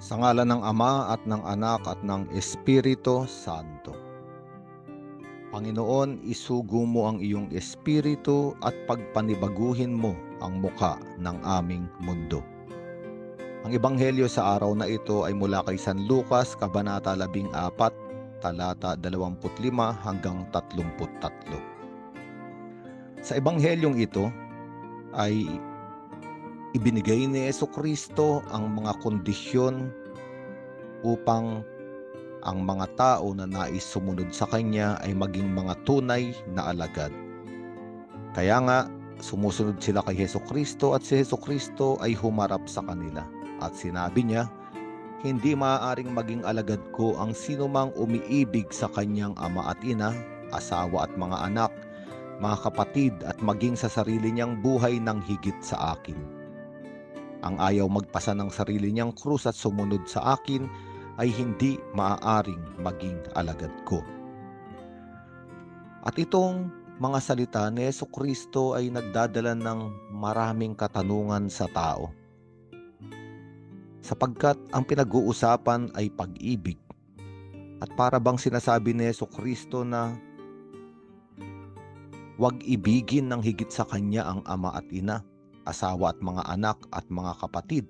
Sa ngala ng Ama at ng Anak at ng Espiritu Santo. Panginoon, isugo mo ang iyong espiritu at pagpanibaguhin mo ang muka ng aming mundo. Ang ebanghelyo sa araw na ito ay mula kay San Lucas, Kabanata 14, talata 25 hanggang 33. Sa ebanghelyong ito ay ibinigay ni Yeso Kristo ang mga kondisyon upang ang mga tao na nais sumunod sa Kanya ay maging mga tunay na alagad. Kaya nga, sumusunod sila kay Heso Kristo at si Heso Kristo ay humarap sa kanila. At sinabi niya, hindi maaaring maging alagad ko ang sinumang umiibig sa kanyang ama at ina, asawa at mga anak, mga kapatid at maging sa sarili niyang buhay ng higit sa akin. Ang ayaw magpasa ng sarili niyang krus at sumunod sa akin ay hindi maaaring maging alagad ko. At itong mga salita ni Yeso Kristo ay nagdadala ng maraming katanungan sa tao. Sapagkat ang pinag-uusapan ay pag-ibig. At para bang sinasabi ni Yeso Kristo na huwag ibigin ng higit sa kanya ang ama at ina, asawa at mga anak at mga kapatid.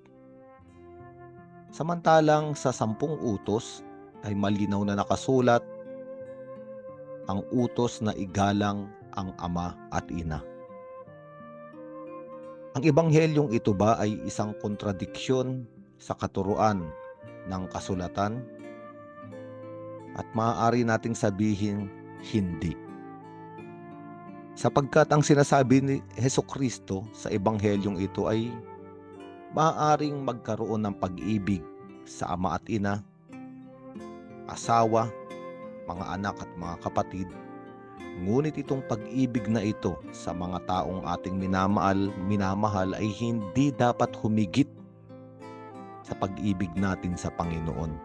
Samantalang sa sampung utos ay malinaw na nakasulat ang utos na igalang ang ama at ina. Ang ebanghelyong ito ba ay isang kontradiksyon sa katuruan ng kasulatan? At maaari nating sabihin hindi. Sapagkat ang sinasabi ni Heso Kristo sa ebanghelyong ito ay maaaring magkaroon ng pag-ibig sa ama at ina, asawa, mga anak at mga kapatid. Ngunit itong pag-ibig na ito sa mga taong ating minamahal, minamahal ay hindi dapat humigit sa pag-ibig natin sa Panginoon.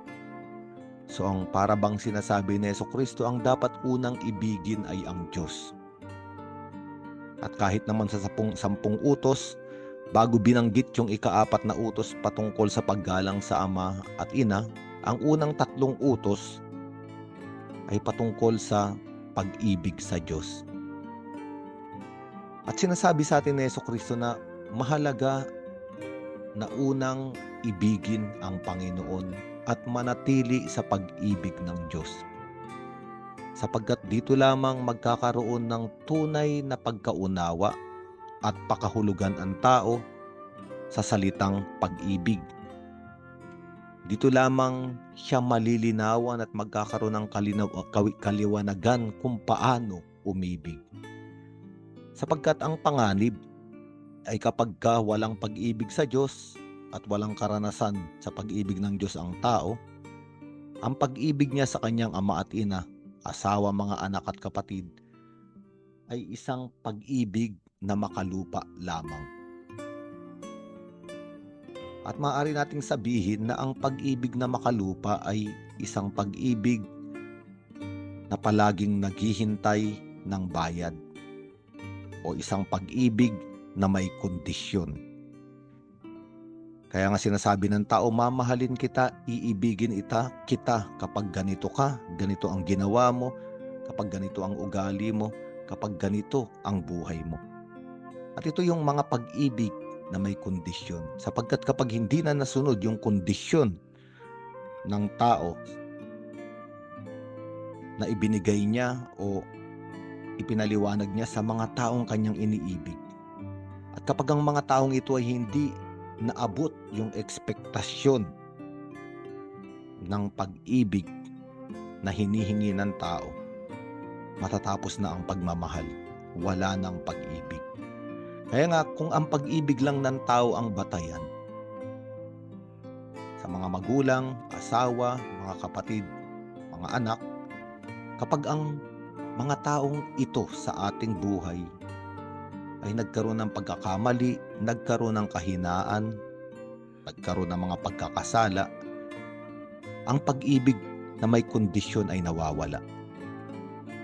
So ang para bang sinasabi ni Yeso Kristo, ang dapat unang ibigin ay ang Diyos. At kahit naman sa sampung, sampung utos, bago binanggit yung ikaapat na utos patungkol sa paggalang sa ama at ina, ang unang tatlong utos ay patungkol sa pag-ibig sa Diyos. At sinasabi sa atin ni Yeso Kristo na mahalaga na unang ibigin ang Panginoon at manatili sa pag-ibig ng Diyos. Sapagkat dito lamang magkakaroon ng tunay na pagkaunawa at pakahulugan ang tao sa salitang pag-ibig. Dito lamang siya malilinawan at magkakaroon ng kaliwanagan kung paano umibig. Sapagkat ang panganib ay kapag ka walang pag-ibig sa Diyos at walang karanasan sa pag-ibig ng Diyos ang tao, ang pag-ibig niya sa kanyang ama at ina, asawa, mga anak at kapatid, ay isang pag-ibig na makalupa lamang. At maaari nating sabihin na ang pag-ibig na makalupa ay isang pag-ibig na palaging naghihintay ng bayad o isang pag-ibig na may kondisyon. Kaya nga sinasabi ng tao, mamahalin kita, iibigin ita, kita kapag ganito ka, ganito ang ginawa mo, kapag ganito ang ugali mo, kapag ganito ang buhay mo. At ito yung mga pag-ibig na may kondisyon. Sapagkat kapag hindi na nasunod yung kondisyon ng tao na ibinigay niya o ipinaliwanag niya sa mga taong kanyang iniibig. At kapag ang mga taong ito ay hindi naabot yung ekspektasyon ng pag-ibig na hinihingi ng tao, matatapos na ang pagmamahal. Wala ng pag-ibig. Kaya nga, kung ang pag-ibig lang ng tao ang batayan, sa mga magulang, asawa, mga kapatid, mga anak, kapag ang mga taong ito sa ating buhay ay nagkaroon ng pagkakamali, nagkaroon ng kahinaan, nagkaroon ng mga pagkakasala, ang pag-ibig na may kondisyon ay nawawala.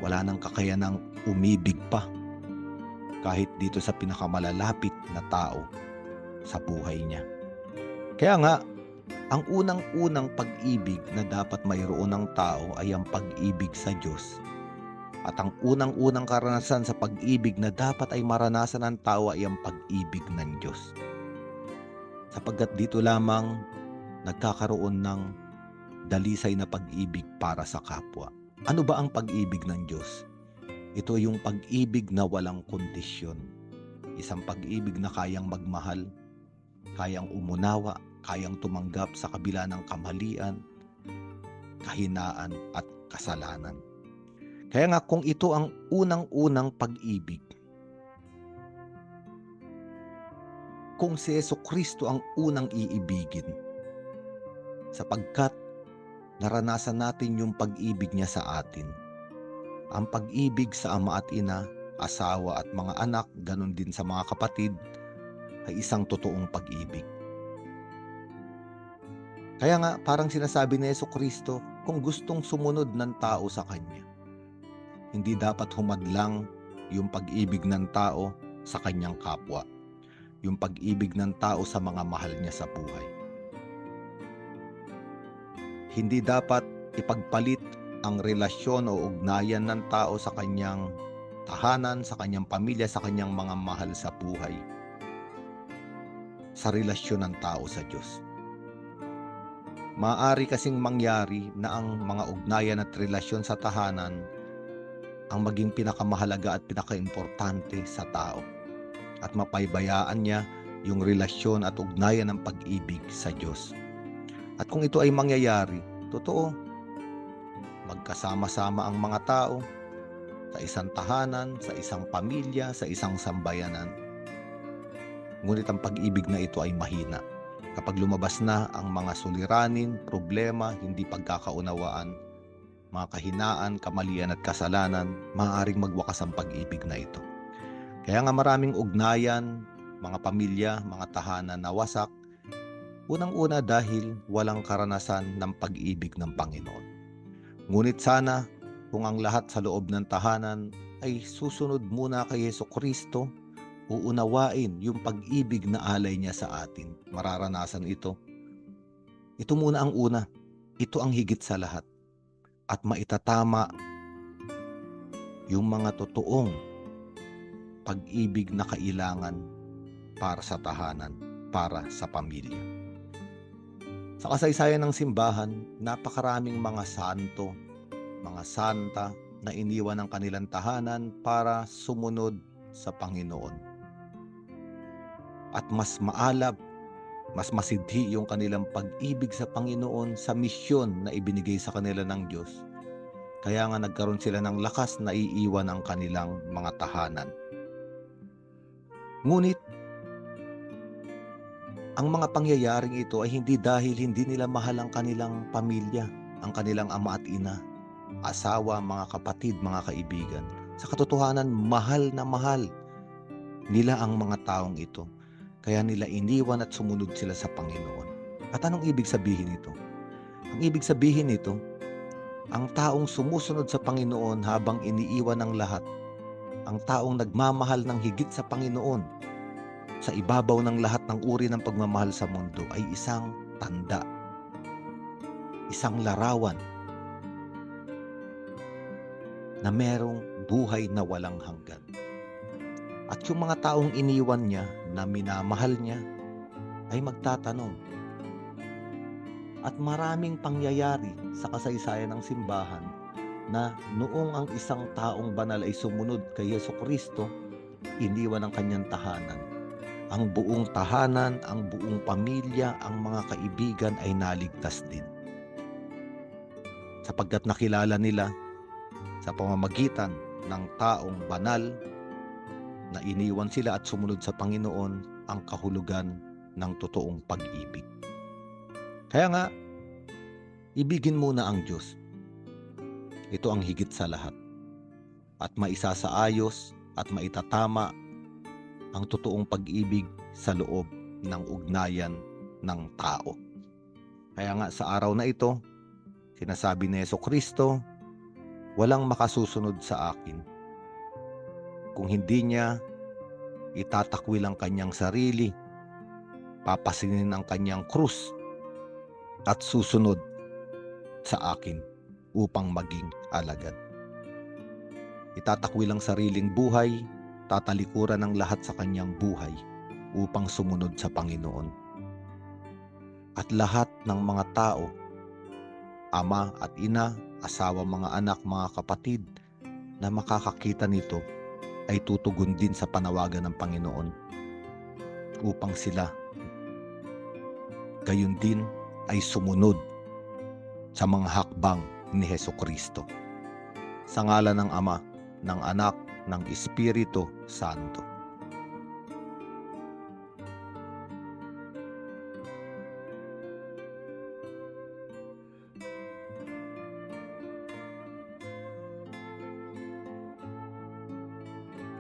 Wala nang kakayanang umibig pa kahit dito sa pinakamalalapit na tao sa buhay niya. Kaya nga, Ang unang-unang pag-ibig na dapat mayroon ng tao ay ang pag-ibig sa Diyos. At ang unang-unang karanasan sa pag-ibig na dapat ay maranasan ng tao ay ang pag-ibig ng Diyos. Sapagkat dito lamang nagkakaroon ng dalisay na pag-ibig para sa kapwa. Ano ba ang pag-ibig ng Diyos? Ito yung pag-ibig na walang kondisyon. Isang pag-ibig na kayang magmahal, kayang umunawa, kayang tumanggap sa kabila ng kamalian, kahinaan at kasalanan. Kaya nga kung ito ang unang-unang pag-ibig, kung si Yeso Kristo ang unang iibigin, sapagkat naranasan natin yung pag-ibig niya sa atin. Ang pag-ibig sa ama at ina, asawa at mga anak, ganun din sa mga kapatid, ay isang totoong pag-ibig. Kaya nga, parang sinasabi ni Yeso Kristo, kung gustong sumunod ng tao sa Kanya, hindi dapat humadlang yung pag-ibig ng tao sa kanyang kapwa, yung pag-ibig ng tao sa mga mahal niya sa buhay. Hindi dapat ipagpalit ang relasyon o ugnayan ng tao sa kanyang tahanan, sa kanyang pamilya, sa kanyang mga mahal sa buhay sa relasyon ng tao sa Diyos. Maari kasing mangyari na ang mga ugnayan at relasyon sa tahanan ang maging pinakamahalaga at pinakaimportante sa tao at mapaybayaan niya yung relasyon at ugnayan ng pag-ibig sa Diyos. At kung ito ay mangyayari, totoo, magkasama-sama ang mga tao sa isang tahanan, sa isang pamilya, sa isang sambayanan. Ngunit ang pag-ibig na ito ay mahina. Kapag lumabas na ang mga suliranin, problema, hindi pagkakaunawaan, mga kahinaan, kamalian at kasalanan, maaaring magwakas ang pag-ibig na ito. Kaya nga maraming ugnayan, mga pamilya, mga tahanan na wasak, unang-una dahil walang karanasan ng pag-ibig ng Panginoon. Ngunit sana kung ang lahat sa loob ng tahanan ay susunod muna kay Yeso Kristo, uunawain yung pag-ibig na alay niya sa atin. Mararanasan ito. Ito muna ang una. Ito ang higit sa lahat at maitatama yung mga totoong pag-ibig na kailangan para sa tahanan, para sa pamilya. Sa kasaysayan ng simbahan, napakaraming mga santo, mga santa na iniwan ng kanilang tahanan para sumunod sa Panginoon. At mas maalab mas masidhi yung kanilang pag-ibig sa Panginoon sa misyon na ibinigay sa kanila ng Diyos. Kaya nga nagkaroon sila ng lakas na iiwan ang kanilang mga tahanan. Ngunit, ang mga pangyayaring ito ay hindi dahil hindi nila mahal ang kanilang pamilya, ang kanilang ama at ina, asawa, mga kapatid, mga kaibigan. Sa katotohanan, mahal na mahal nila ang mga taong ito kaya nila iniwan at sumunod sila sa Panginoon. At anong ibig sabihin nito? Ang ibig sabihin nito, ang taong sumusunod sa Panginoon habang iniiwan ng lahat, ang taong nagmamahal ng higit sa Panginoon, sa ibabaw ng lahat ng uri ng pagmamahal sa mundo ay isang tanda, isang larawan na merong buhay na walang hanggan. At yung mga taong iniwan niya na minamahal niya ay magtatanong. At maraming pangyayari sa kasaysayan ng simbahan na noong ang isang taong banal ay sumunod kay Yeso Kristo, iniwan ang kanyang tahanan. Ang buong tahanan, ang buong pamilya, ang mga kaibigan ay naligtas din. Sapagkat nakilala nila sa pamamagitan ng taong banal na iniwan sila at sumunod sa Panginoon ang kahulugan ng totoong pag-ibig. Kaya nga, ibigin muna ang Diyos. Ito ang higit sa lahat. At maisasaayos at maitatama ang totoong pag-ibig sa loob ng ugnayan ng tao. Kaya nga sa araw na ito, sinasabi ni Yeso Kristo, walang makasusunod sa akin kung hindi niya itatakwil ang kanyang sarili, papasinin ang kanyang krus, at susunod sa akin upang maging alagad. Itatakwil ang sariling buhay, tatalikuran ang lahat sa kanyang buhay upang sumunod sa Panginoon. At lahat ng mga tao, ama at ina, asawa, mga anak, mga kapatid na makakakita nito ay tutugon din sa panawagan ng Panginoon upang sila gayon din ay sumunod sa mga hakbang ni Heso Kristo. Sa ngalan ng Ama, ng Anak, ng Espiritu Santo.